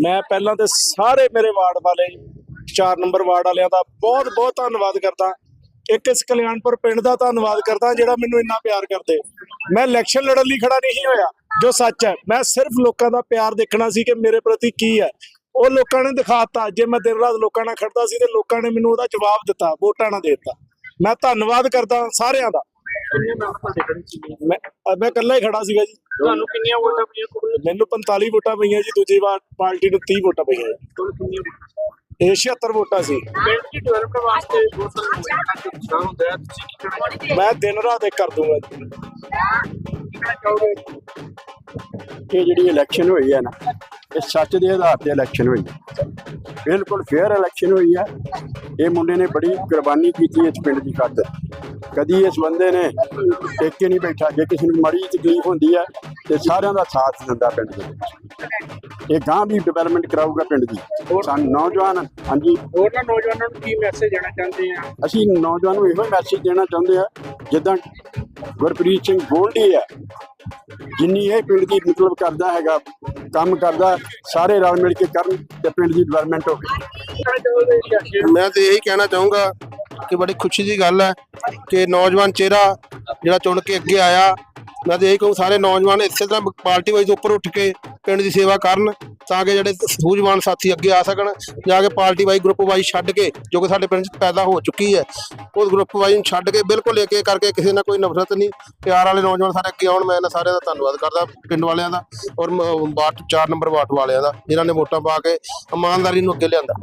ਮੈਂ ਪਹਿਲਾਂ ਤੇ ਸਾਰੇ ਮੇਰੇ ਵਾਰਡ ਵਾਲੇ 4 ਨੰਬਰ ਵਾਰਡ ਵਾਲਿਆਂ ਦਾ ਬਹੁਤ ਬਹੁਤ ਧੰਨਵਾਦ ਕਰਦਾ। ਇੱਕ ਇਸ ਕਲਿਆਣਪੁਰ ਪਿੰਡ ਦਾ ਧੰਨਵਾਦ ਕਰਦਾ, ਜਿਹੜਾ ਮੈਨੂੰ ਇੰਨਾ ਪਿਆਰ ਕਰਦੇ। ਮੈਂ ਇਲੈਕਸ਼ਨ ਲੜਨ ਲਈ ਖੜਾ ਨਹੀਂ ਹੋਇਆ, ਜੋ ਸੱਚ ਹੈ। ਮੈਂ ਸਿਰਫ ਲੋਕਾਂ ਦਾ ਪਿਆਰ ਦੇਖਣਾ ਸੀ ਕਿ ਮੇਰੇ ਪ੍ਰਤੀ ਕੀ ਹੈ। ਉਹ ਲੋਕਾਂ ਨੇ ਦਿਖਾਤਾ। ਜੇ ਮੈਂ ਦਿਨ ਰਾਤ ਲੋਕਾਂ ਨਾਲ ਖੜਦਾ ਸੀ ਤੇ ਲੋਕਾਂ ਨੇ ਮੈਨੂੰ ਉਹਦਾ ਜਵਾਬ ਦਿੱਤਾ, ਵੋਟਾਂ ਨਾਲ ਦੇ ਦਿੱਤਾ। ਮੈਂ ਧੰਨਵਾਦ ਕਰਦਾ ਸਾਰਿਆਂ ਦਾ। ਮੈਂ ਮੈਂ ਇਕੱਲਾ ਹੀ ਖੜਾ ਸੀਗਾ ਜੀ। ਤੁਹਾਨੂੰ ਕਿੰਨੀਆਂ ਵੋਟਾਂ ਪਈਆਂ ਕੁੱਲ? ਮੈਨੂੰ 45 ਵੋਟਾਂ ਪਈਆਂ ਜੀ ਦੂਜੀ ਵਾਰ ਪਾਰਟੀ ਨੂੰ 30 ਵੋਟਾਂ ਪਈਆਂ ਜੀ। ਕੁੱਲ ਕਿੰਨੀਆਂ ਵੋਟਾਂ ਇਹ 76 ਵੋਟਾਂ ਸੀ। ਪਿੰਡ ਦੀ ਡਿਵੈਲਪਮੈਂਟ ਵਾਸਤੇ ਵੋਟਾਂ ਦਾ ਉਤਸ਼ਾਹ ਹੁੰਦਾ ਹੈ ਤੁਸੀਂ ਕੀ ਕਹਿਣਾ ਚਾਹੁੰਦੇ ਮੈਂ ਦਿਨ ਰਾਤ ਇੱਕ ਕਰ ਦੂੰਗਾ ਜੀ ਇਹ ਜਿਹੜੀ ਇਲੈਕਸ਼ਨ ਹੋਈ ਹੈ ਨਾ ਇਹ ਸੱਚ ਦੇ ਆਧਾਰ ਤੇ ਇਲੈਕਸ਼ਨ ਹੋਈ ਹੈ। ਬਿਲਕੁਲ ਫੇਅਰ ਇਲੈਕਸ਼ਨ ਹੋਈ ਹੈ ਇਹ ਮੁੰਡੇ ਨੇ ਬੜੀ ਕੁਰਬਾਨੀ ਕੀਤੀ ਇਸ ਪਿੰਡ ਦੀ ਖਾਤਰ। ਕਦੀ ਇਸ ਬੰਦੇ ਨੇ ਟੇਕ ਕੇ ਨਹੀਂ ਬੈਠਾ। ਜੇ ਕਿਸੇ ਨੂੰ ਮਾੜੀ ਤਕਲੀਫ ਹੁੰਦੀ ਹੈ ਤੇ ਸਾਰਿਆਂ ਦਾ ਸਾਥ ਦਿੰਦਾ ਪਿੰਡ ਦੇ ਵਿੱਚ। ਇਹ ਗਾਂ ਵੀ ਡਿਵੈਲਪਮੈਂਟ ਕਰਾਊਗਾ ਪਿੰਡ ਦੀ। ਸਾਨੂੰ ਨੌਜਵਾਨ ਹਾਂਜੀ। ਹੋਰਨਾਂ ਨੌਜਵਾਨਾਂ ਨੂੰ ਕੀ ਮੈਸੇਜ ਦੇਣਾ ਚਾਹੁੰਦੇ ਆ? ਅਸੀਂ ਨੌਜਵਾਨ ਨੂੰ ਇਹੋ ਮੈਸੇਜ ਦੇਣਾ ਚਾਹੁੰਦੇ ਆ ਜਿੱਦਾਂ ਗੁਰਪ੍ਰੀਤ ਸਿੰਘ ਗੋਲਡੀ ਹੈ ਜਿੰਨੀ ਇਹ ਪਿੰਡ ਦੀ ਮਤਲਬ ਕਰਦਾ ਹੈਗਾ ਕੰਮ ਕਰਦਾ, ਸਾਰੇ ਰਲ ਮਿਲ ਕੇ ਕਰਨ ਤੇ ਪਿੰਡ ਦੀ ਡਿਵੈਲਪਮੈਂਟ ਹੋਵੇ ਕੀ ਮੈਂ ਤੇ ਇਹੀ ਕਹਿਣਾ ਚਾਹੂੰਗਾ ਕਿ ਬੜੀ ਖੁਸ਼ੀ ਦੀ ਗੱਲ ਹੈ ਕਿ ਨੌਜਵਾਨ ਚਿਹਰਾ ਜਿਹੜਾ ਚੁਣ ਕੇ ਅੱਗੇ ਆਇਆ ਮੈਂ ਤਾਂ ਇਹੀ ਕਹੂੰ, ਸਾਰੇ ਨੌਜਵਾਨ ਇਸੇ ਤਰ੍ਹਾਂ ਪਾਰਟੀ ਵਾਈਜ਼ ਉੱਪਰ ਉੱਠ ਕੇ ਪਿੰਡ ਦੀ ਸੇਵਾ ਕਰਨ ਤਾਂ ਕਿ ਜਿਹੜੇ ਸੂਝਵਾਨ ਸਾਥੀ ਅੱਗੇ ਆ ਸਕਣ, ਜਾ ਕੇ ਪਾਰਟੀ ਵਾਈਜ਼ ਗਰੁੱਪ ਵਾਈਜ਼ ਛੱਡ ਕੇ, ਜੋ ਕਿ ਸਾਡੇ ਪਿੰਡ 'ਚ ਪੈਦਾ ਹੋ ਚੁੱਕੀ ਹੈ, ਉਹ ਗਰੁੱਪ ਵਾਈਜ਼ ਨੂੰ ਛੱਡ ਕੇ ਬਿਲਕੁਲ ਇੱਕ ਇੱਕ ਕਰਕੇ ਕਿਸੇ ਨਾਲ ਕੋਈ ਨਫ਼ਰਤ ਨਹੀਂ। ਪਿਆਰ ਵਾਲੇ ਨੌਜਵਾਨ ਸਾਰੇ ਅੱਗੇ ਆਉਣ, ਮੈਂ ਇਹਨਾਂ ਸਾਰਿਆਂ ਦਾ ਧੰਨਵਾਦ ਕਰਦਾ, ਪਿੰਡ ਵਾਲਿਆਂ ਦਾ ਔਰ ਮ- ਵਾਰਡ 4 ਨੰਬਰ ਵਾਰਡ ਵਾਲਿਆਂ ਦਾ, ਜਿਨ੍ਹਾਂ ਨੇ ਵੋਟਾਂ ਪਾ ਕੇ ਇਮਾਨਦਾਰੀ ਨੂੰ ਅੱਗੇ ਲਿਆਂਦਾ।